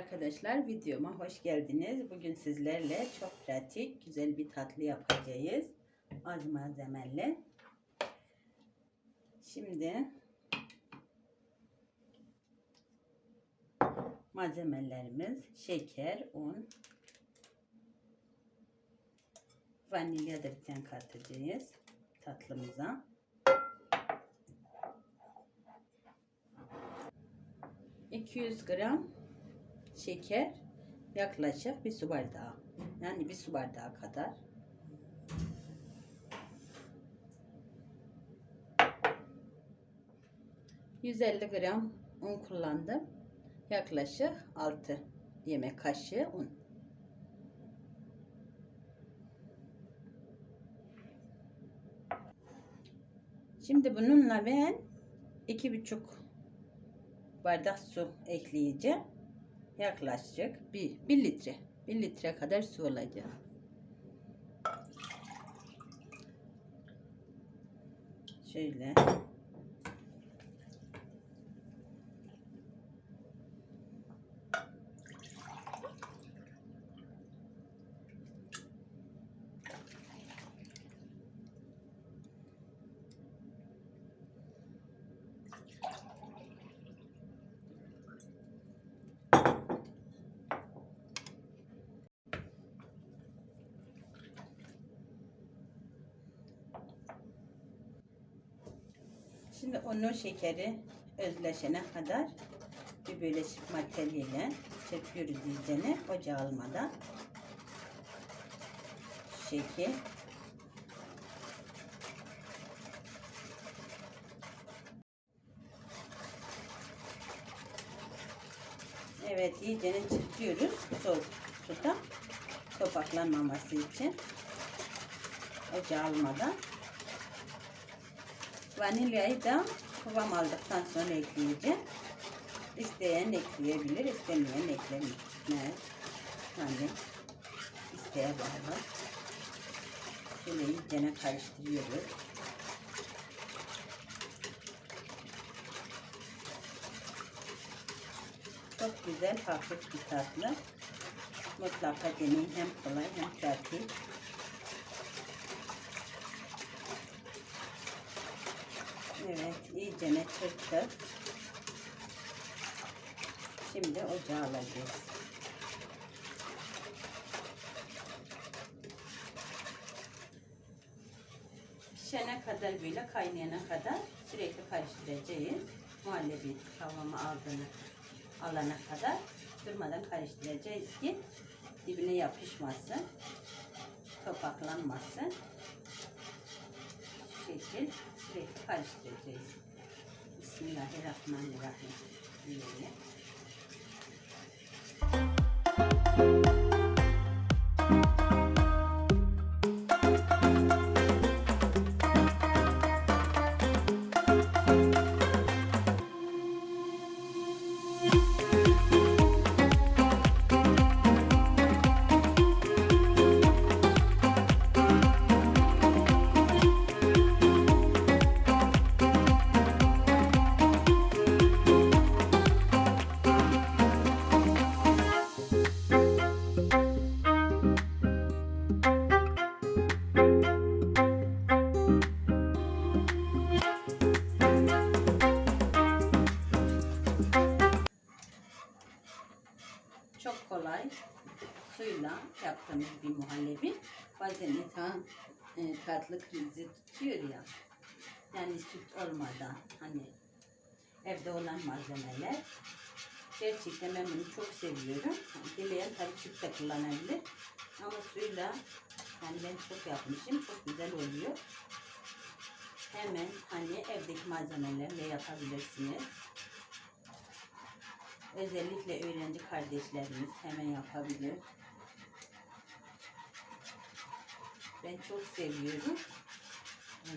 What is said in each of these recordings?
Arkadaşlar, videoma hoş geldiniz. Bugün sizlerle çok pratik, güzel bir tatlı yapacağız. Az malzemeli. Şimdi malzemelerimiz şeker, un, vanilya da bir tane katacağız tatlımıza. ...200 gram şeker yaklaşık bir su bardağı. Yani bir su bardağı kadar. ...150 gram un kullandım. Yaklaşık 6 yemek kaşığı un. Şimdi bununla ben iki buçuk bardak su ekleyeceğim yaklaşık bir, bir litre bir litre kadar su olacak. Şöyle Şimdi onun şekeri özleşene kadar bir böyle çırpma teliyle çırpıyoruz iyicene ocağa almadan. Şekil. Evet iyicene çırpıyoruz soğuk suda topaklanmaması için ocağa almadan. Vanilyayı da kıvam aldıktan sonra ekleyeceğim. İsteyen ekleyebilir, istemeyen eklemez. Hani isteğe bağlı. Şöyle iyicene karıştırıyoruz. Çok güzel, hafif bir tatlı. Mutlaka deneyin. Hem kolay hem pratik. Evet, iyicene çırptık. Şimdi ocağa alacağız. Pişene kadar böyle kaynayana kadar sürekli karıştıracağız. Muhallebi kavramı aldığını alana kadar durmadan karıştıracağız ki dibine yapışmasın, topaklanmasın. Şekil sürekli karıştıracağız. Bismillahirrahmanirrahim. Böyle. Yaptığımız bir muhallebi. Bazen insan e, tatlı krizi tutuyor ya. Yani süt olmadan hani evde olan malzemeler. Gerçekten ben bunu çok seviyorum. Hani dileyen tabii süt de kullanabilir. Ama suyla yani ben çok yapmışım. Çok güzel oluyor. Hemen hani evdeki malzemelerle yapabilirsiniz. Özellikle öğrenci kardeşlerimiz hemen yapabilir. Ben çok seviyorum.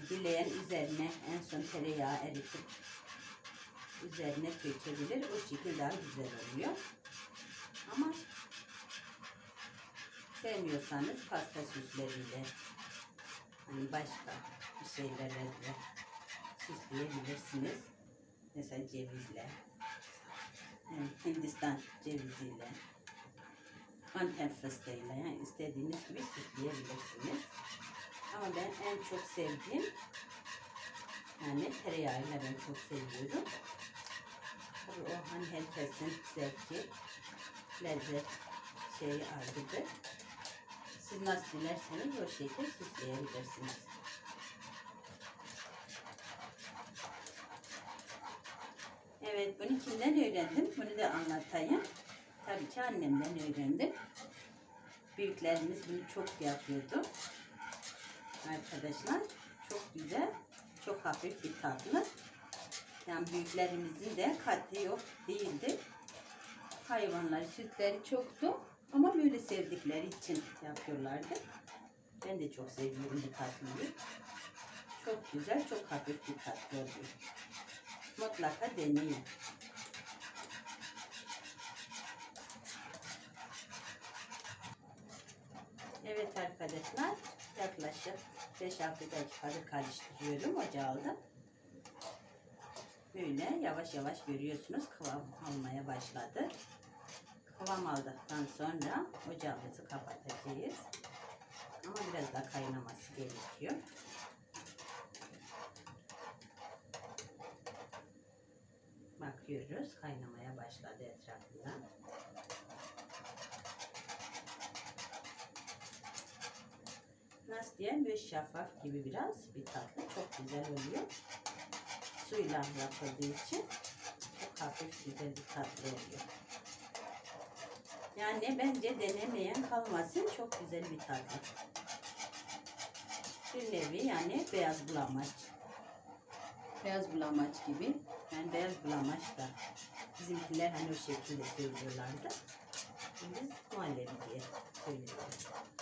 Dileyen üzerine en son tereyağı eritip üzerine dökebilir. O şekilde daha güzel oluyor. Ama sevmiyorsanız pasta süsleriyle hani başka bir şeylerle de süsleyebilirsiniz. Mesela cevizle. Hindistan ceviziyle, Antep fıstığıyla yani istediğiniz gibi süsleyebilirsiniz. Ama ben en çok sevdiğim yani tereyağıyla ben çok seviyorum. Tabii o hani herkesin zevki, lezzet şeyi ayrıdır. Siz nasıl dilerseniz o şekilde süsleyebilirsiniz. Evet, bunu kimden öğrendim? Bunu da anlatayım. Tabii ki annemden öğrendim. Büyüklerimiz bunu çok yapıyordu. Arkadaşlar, çok güzel, çok hafif bir tatlı. Yani büyüklerimizin de katı yok değildi. Hayvanlar sütleri çoktu ama böyle sevdikleri için yapıyorlardı. Ben de çok seviyorum bu tatlıyı. Çok güzel, çok hafif bir tatlı oluyor. Mutlaka deneyin. Evet arkadaşlar, yaklaşık 5-6 dakikadır karıştırıyorum ocağımda. Böyle yavaş yavaş görüyorsunuz kıvam almaya başladı. Kıvam aldıktan sonra ocağımızı kapatacağız. Ama biraz daha kaynaması gerekiyor. Bakıyoruz kaynamaya başladı etrafından. Diyeyim böyle şeffaf gibi biraz bir tatlı çok güzel oluyor. Suyla yapıldığı için çok hafif güzel bir tatlı oluyor. Yani bence denemeyen kalmasın çok güzel bir tatlı. Bir nevi yani beyaz bulamaç. Beyaz bulamaç gibi. Yani beyaz bulamaç da bizimkiler hani o şekilde söylüyorlardı. Biz muhallebi diye söylüyoruz.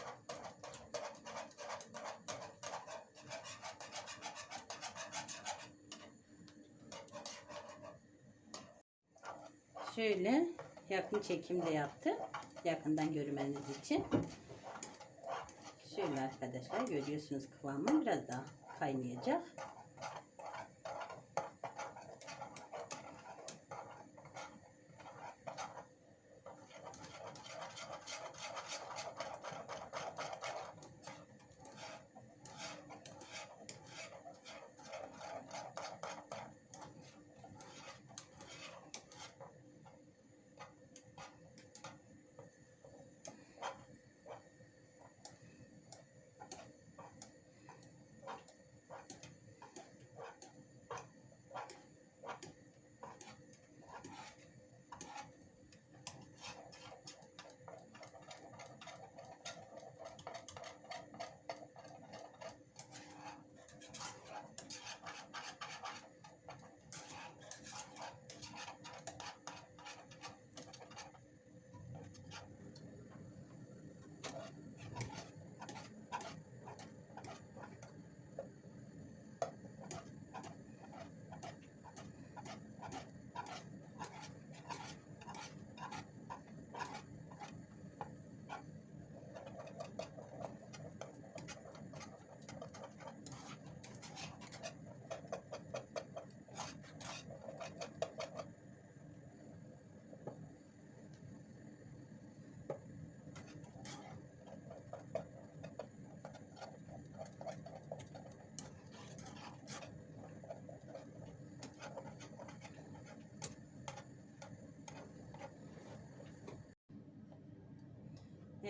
Şöyle yakın çekim de yaptım. Yakından görmeniz için. Şöyle arkadaşlar görüyorsunuz kıvamı biraz daha kaynayacak.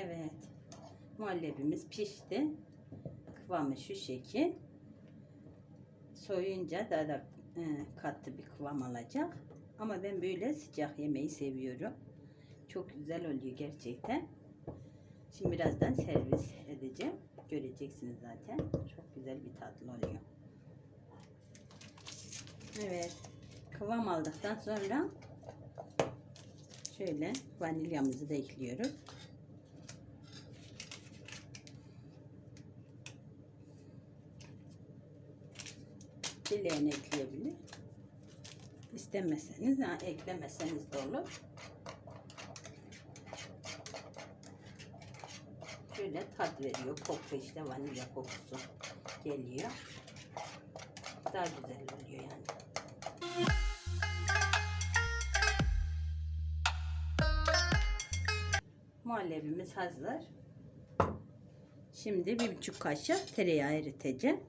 Evet. Muhallebimiz pişti. Kıvamı şu şekil. Soyunca daha da e, katlı bir kıvam alacak. Ama ben böyle sıcak yemeği seviyorum. Çok güzel oluyor gerçekten. Şimdi birazdan servis edeceğim. Göreceksiniz zaten. Çok güzel bir tatlı oluyor. Evet. Kıvam aldıktan sonra şöyle vanilyamızı da ekliyoruz. Dileğini ekleyebilir. İstemezseniz, ha, eklemeseniz de olur. Şöyle tat veriyor. Koku işte vanilya kokusu geliyor. Daha güzel oluyor yani. Muhallebimiz hazır. Şimdi bir buçuk kaşık tereyağı eriteceğim.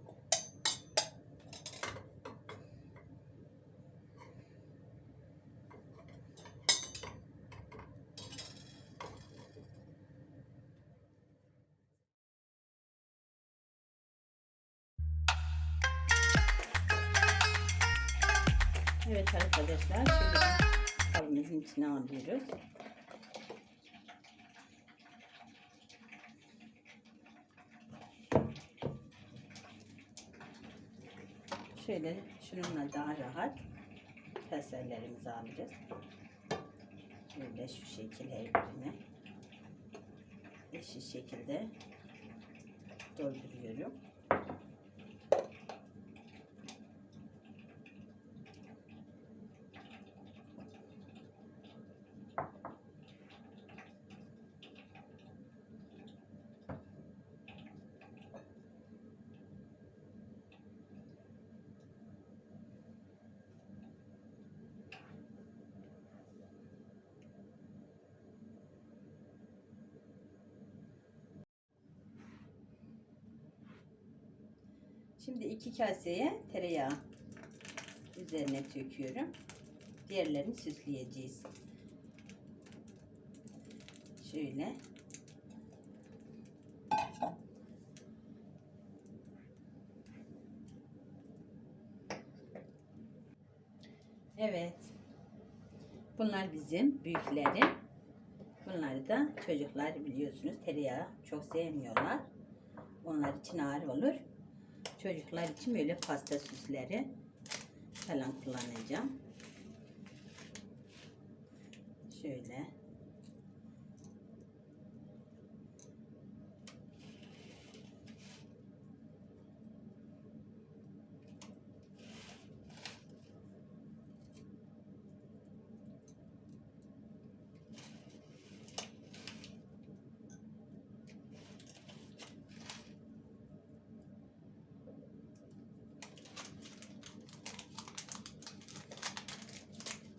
Evet arkadaşlar şöyle kabımızın içine alıyoruz. Şöyle şununla daha rahat keserlerimizi alacağız. Şöyle şu şekil her birine eşit şekilde dolduruyorum. Şimdi iki kaseye tereyağı üzerine döküyorum. Diğerlerini süsleyeceğiz. Şöyle. Evet. Bunlar bizim büyükleri. Bunları da çocuklar biliyorsunuz tereyağı çok sevmiyorlar. Onlar için ağır olur. Çocuklar için böyle pasta süsleri falan kullanacağım. Şöyle.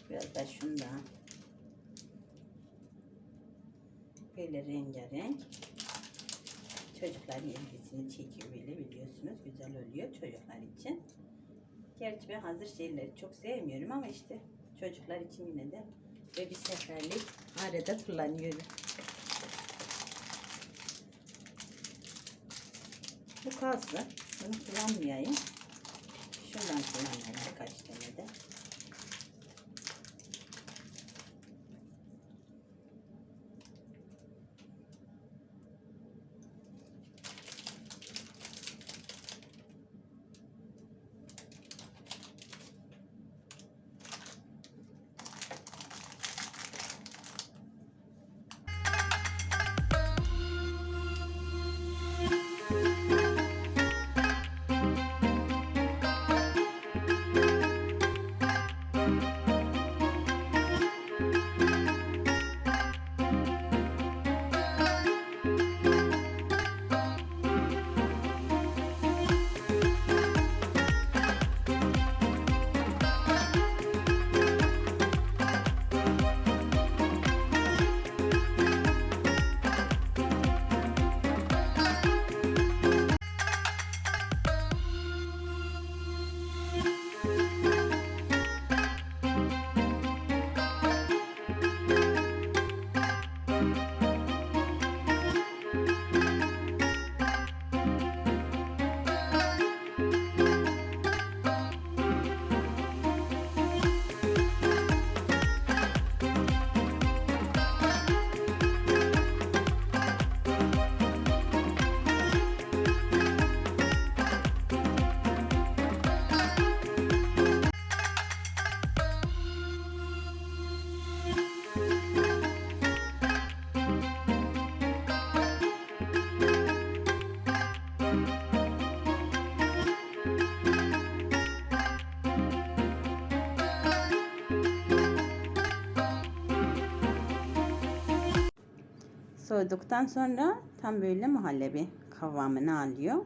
Biraz da şundan. Böyle rengarenk. Çocuklar ilgisini çekiyor böyle biliyorsunuz. Güzel oluyor çocuklar için. Gerçi ben hazır şeyleri çok sevmiyorum ama işte çocuklar için yine de ve bir seferlik arada kullanıyorum. Bu kalsın. Bunu kullanmayayım. Şundan kullanayım birkaç tane de. Soğuduktan sonra tam böyle muhallebi kıvamını alıyor.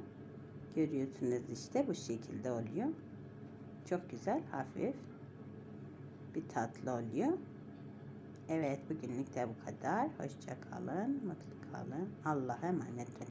Görüyorsunuz işte bu şekilde oluyor. Çok güzel, hafif bir tatlı oluyor. Evet bugünlük de bu kadar. Hoşça kalın, mutlu kalın. Allah'a emanet olun.